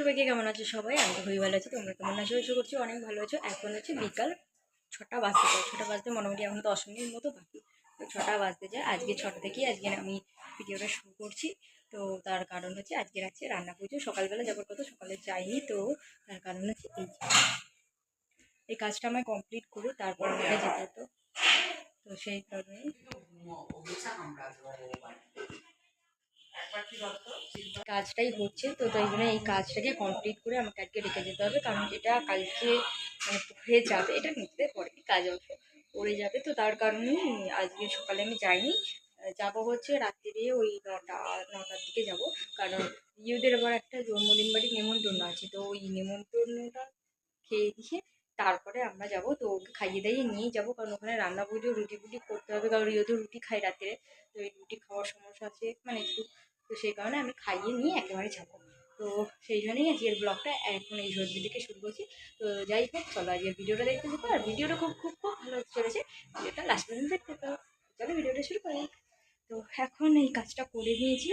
সবাইকে কেমন আছো সবাই? আমি তো খুবই ভালো আছি। তোমরা কেমন আছো? আশা করছি অনেক ভালো আছো। এখন হচ্ছে বিকাল ছটা বাজতে যায়। ছটা বাজতে মোটামুটি এখন দশ মিনিট মতো বাকি। তো ছটা বাজতে যায়। আজকে ছটা থেকেই আজকে আমি ভিডিওটা শুরু করছি। তো তার কারণ হচ্ছে আজকে রাখছে রান্না পুজো সকালবেলা যাবার কথা সকালে যাইনি, তো তার কারণ হচ্ছে এই এই কাজটা আমায় কমপ্লিট করে তারপর যেতে তো সেই কারণে কাজটাই হচ্ছে, তো তাই জন্য এই কাজটাকে কমপ্লিট করে আমাকে আজকে রেখে যেতে হবে, কারণ এটা কালকে মানে যাবে, এটা নিতে পরে কাজ অংশ পড়ে যাবে, তো তার কারণেই আজকে সকালে আমি যাইনি। যাব হচ্ছে রাত্রিরে ওই নটা, নটার দিকে যাব, কারণ ইউদের আবার একটা জন্মদিন বাড়ি নেমন্তন্ন আছে, তো ওই নেমন্তন্নটা খেয়ে দিয়ে তারপরে আমরা যাব। তো ওকে খাইয়ে দাইয়ে নিয়ে যাব। কারণ ওখানে রান্না পুজো রুটি ফুটি করতে হবে। কারণ তো রুটি খাই রাত্রে। তো এই রুটি খাওয়ার সমস্যা আছে। মানে একটু। তো সেই কারণে আমি খাইয়ে নিয়ে একেবারে যাব। তো সেই জন্যই আজকের ব্লগটা এখন এই সর্দি থেকে শুরু করছি। তো যাই হোক, চলো আজকের ভিডিওটা দেখতে থাকো। আর ভিডিওটা খুব খুব খুব ভালো চলেছে। ভিডিওটা লাস্ট পর্যন্ত দেখতে থাকো। চলো ভিডিওটা শুরু করি। তো এখন এই কাজটা করে নিয়েছি।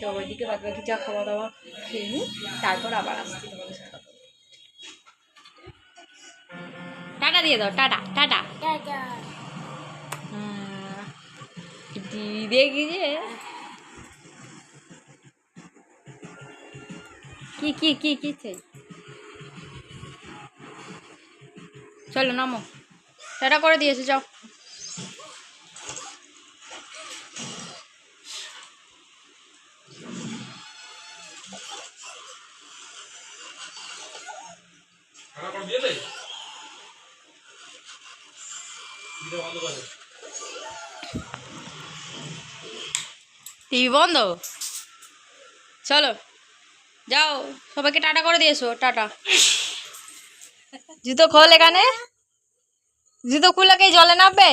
তো ওইদিকে বাদ বাকি যা খাওয়া দাওয়া খেয়ে নিই। তারপর আবার আসছি তোমাদের দিয়ে দাও টাটা টাটা। হ্যাঁ, দিদি দেখি যে। কি কি কি কি চাই চলো নামো। টাটা করে দিয়েছে যাও। টিভি বন্ধ? চলো যাও সবাইকে টাটা করে দিয়েছ টাটা। জুতো খোল এখানে। জুতো খুলে কি জলে নামবে?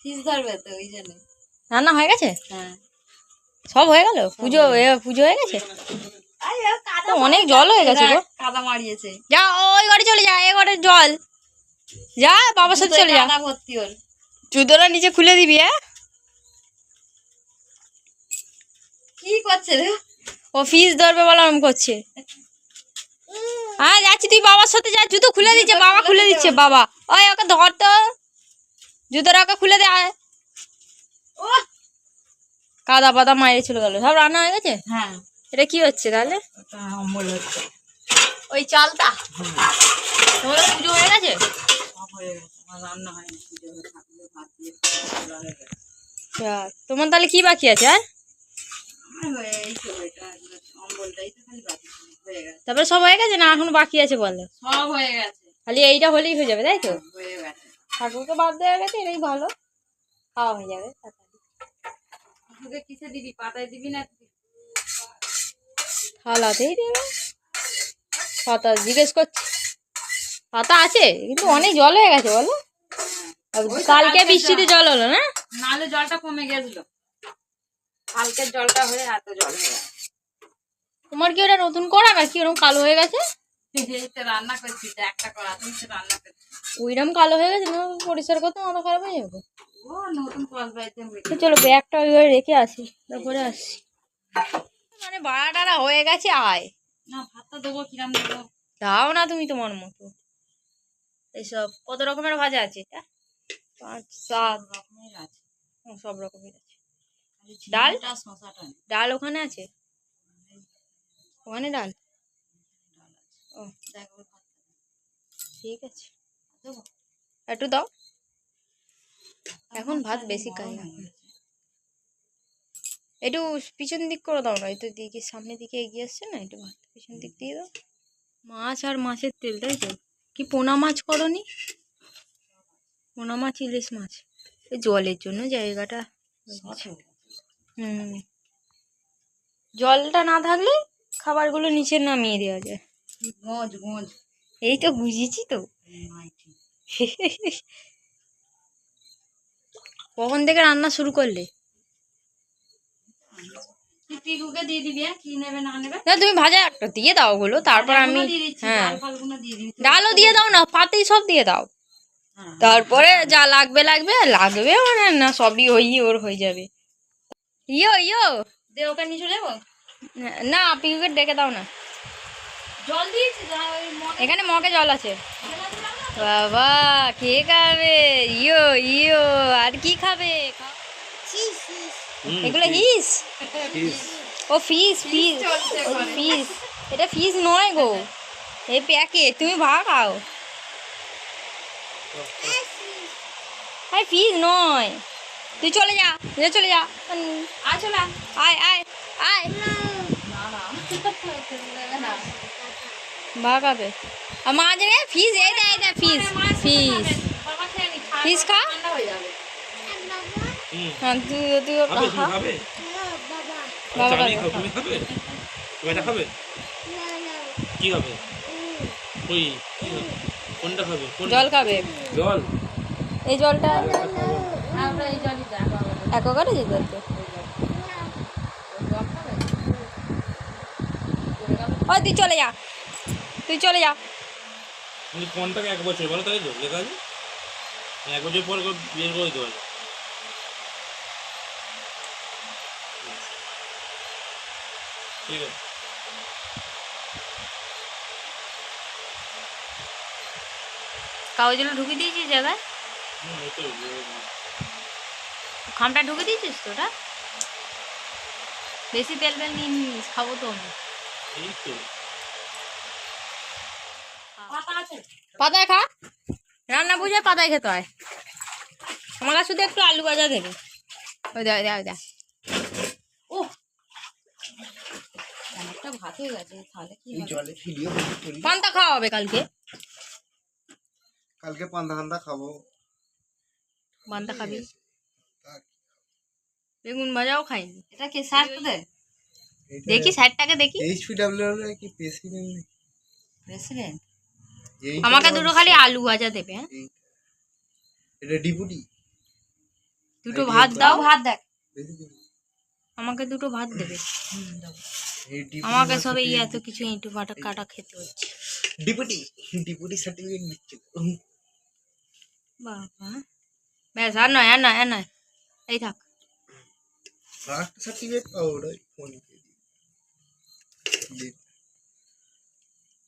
ফিস ধরবে তো ওই জন্য। রান্না হয়ে গেছে? হ্যাঁ। সব হয়ে গেল? পুজো পুজো হয়ে গেছে? অনেক জল হয়ে গেছে গো। কাদা মারিয়েছে। যা ওই ঘরে চলে যা এ ঘরে জল। যা বাবার সাথে চলে যা। জুতোটা নিচে খুলে দিবি হ্যাঁ? কি করছে ও ফিস ধরবে বলে করছে। হ্যাঁ যাচ্ছি তুই বাবার সাথে যা জুতো খুলে দিচ্ছে বাবা খুলে দিচ্ছে বাবা। ওই ওকে ধর তো। জুতোটা ওকে খুলে দে ও কাদা পাদা মাইরে চলে গেল। সব রান্না হয়ে গেছে? হ্যাঁ। এটা কি হচ্ছে তাহলে? অম্বল হচ্ছে। ওই চালটা। তোমাদের পুজো হয়ে গেছে? আচ্ছা, তোমার তাহলে কি বাকি আছে আর? তো তো তারপরে সব হয়ে গেছে না এখন বাকি আছে বলো? সব হয়ে গেছে। খালি এইটা হলেই হয়ে যাবে তাই তো? হয়ে গেছে। ঠাকুরকে বাদ দেওয়া গেছে এটাই ভালো। খাওয়া হয়ে যাবে। কিসে দিবি পাতায় দিবি না? থালাতেই দেবে। পাতা জিজ্ঞেস করছি। পাতা আছে কিন্তু অনেক জল হয়ে গেছে বলো। কালকে বৃষ্টিতে জল। হলো না? নালে জলটা কমে গেছিল। কালকের জলটা হয়ে এত জল হয়ে তোমার কি ওটা নতুন করা নাকি ওরকম কালো হয়ে গেছে? রান্না করছি একটা করা তুমি রান্না করছি। ওইরকম কালো হয়ে গেছে পরিষ্কার করতে মাথা খারাপ হয়ে যাবে। চলো ব্যাগটা ওইভাবে রেখে আসি তারপরে আসি মানে বাড়া টাড়া হয়ে গেছে আয়। না ভাতটা দেবো কিরাম দেবো? দাও না তুমি তোমার মতো। এইসব কত রকমের ভাজা আছে এটা? পাঁচ সাত। রকমের আছে। সব রকমের আছে। ডাল? ডাল ওখানে আছে? ওখানে ডাল? ও। ঠিক আছে। একটু দাও। এখন ভাত বেশি খাই না। একটু পিছন দিক করে দাও না একটু দিকে সামনের দিকে এগিয়ে আসছে না একটু ভাত পিছন দিক দিয়ে দাও। মাছ আর মাছের তেল তাই তো? কি পোনা মাছ করনি? পোনা মাছ ইলিশ মাছ। এই জলের জন্য জায়গাটা। হুম। জলটা না থাকলে খাবারগুলো নিচে নামিয়ে দেওয়া যায়। এই তো বুঝেছি তো। কখন থেকে রান্না শুরু করলে? পিকুকে দিয়ে দিবি হ্যাঁ? কি নেবে না নেবে? না তুমি ভাজা একটা দিয়ে দাও ওগুলো তারপর আমি হ্যাঁ। ডালও দিয়ে দাও না পাতেই সব দিয়ে দাও। হ্যাঁ। তারপরে যা লাগবে লাগবে লাগবে মানে না সবই ওই ওর হয়ে যাবে। ইয়ো ইয়ো। দে ওকে নিয়ে চলে যাব? না পিকুকে ডেকে দাও না। জল দিয়েছি এখানে মগে জল আছে। বাবা কে খাবে? ইয়ো ইয়ো আর কি খাবে? এগুলো হিস ও ফিস ফিস ফিস এটা ফিস নয় গো। এই প্যাকে তুমি ভাগ খাও। হ্যাঁ ফিস নয়। তুই চলে যা যা চলে যা। উম, আয় চলা আয়। আয় আয় না না দেবে না ভাগ খাবে। আর মা জানে ফিস এই দে এই দে ফিস ফিস বাবা খেয়ে নি, খা- ফিস খা। ঠান্ডা হয়ে যাবে। হুম হ্যাঁ তুই তুমি খাবে আচ্ছা, এটা খাবে কি খাবে? ওই কোনটা খাবে? জল খাবে। জল? এই জলটা আমরা এই জলই যা বাবা। জল তো জল তুই চলে যা। তুই চলে যা। কোনটাকে এক বছর বলো তাই তো লেখা আছে? এক বছর পর বিয়ে করে দিতে ঠিক আছে কাগজগুলো ঢুকে দিয়েছিস জায়গায়? খামটা ঢুকে দিয়েছিস তো ওটা? বেশি তেল তেল নিয়ে নিস খাব তো আমি পাতায় খা। রান্না বুঝে পাতায় খেতে হয়। আমাকে শুধু একটু আলু ভাজা দেবে। ওই দেখ দেখ দেখ। অনেকটা ভাত হয়ে গেছে তাহলে কি এই হবে? জলে ভিডিও করি পান্তা খাওয়া হবে কালকে কালকে পান্তা ফান্তা খাব পান্তা খাবি তা- বেগুন ভাজাও খাইনি এটা কি সার দে এইটা দেখি সাইডটাকে দেখি HPW হলে কি প্রেসিডেন্ট নেই প্রেসিডেন্ট এইটা আমাকে আবার দুটো খালি আলু ভাজা দেবে হ্যাঁ এই- এটা ডিপুটি দুটো ভাত দাও ভাত দেখ আমাকে দুটো ভাত দেবে। আমাকে সবে এত কিছু ইঁটু ফাটা কাটা খেতে হচ্ছে। ডিপুটি ডিপুটি সার্টিফিকেট দিচ্ছে বাবা। ব্যাস আর নয় আর নয় আর নয়। এই থাক। আরেকটা সার্টিফিকেট পাবো ফোনে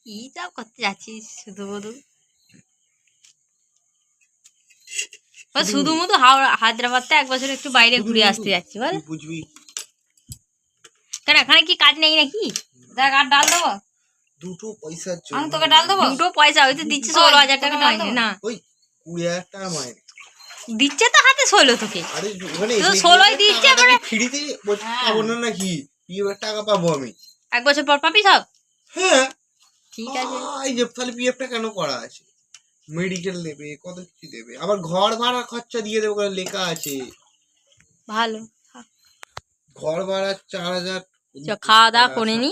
কি সব করতে যাচ্ছিস? শুধু ও শুধু মধু? হাওড়া হায়দ্রাবাদতে এক বছর একটু বাইরে ঘুরে আসতে যাচ্ছি বল। বুঝবি? কেন এখানে কি কাজ নেই নাকি? দেখ আর ডাল দেবো? দুটো পয়সার আমি জন্য তোকে ডাল দেবো? দুটো পয়সা হয়তো দিচ্ছে ষোলো হাজার টাকা না। ওই কুড়ি হাজার টাকা মাইনে। দিচ্ছে তো হাতে ষোলো তোকে। তো ষোলোই দিচ্ছে মানে ফ্রিতে পাবো না নাকি? টাকা পাবো আমি? এক বছর পর পাবি সব? হ্যাঁ। ঠিক আছে। এই যে তাহলে পিএফটা কেন করা আছে? মেডিকেল দেবে কত কিছু দেবে? আবার ঘর ভাড়া খরচা দিয়ে দেবে লেখা আছে। ভালো। ঘর ভাড়া চার হাজার চ, খাওয়া দাওয়া করে নি।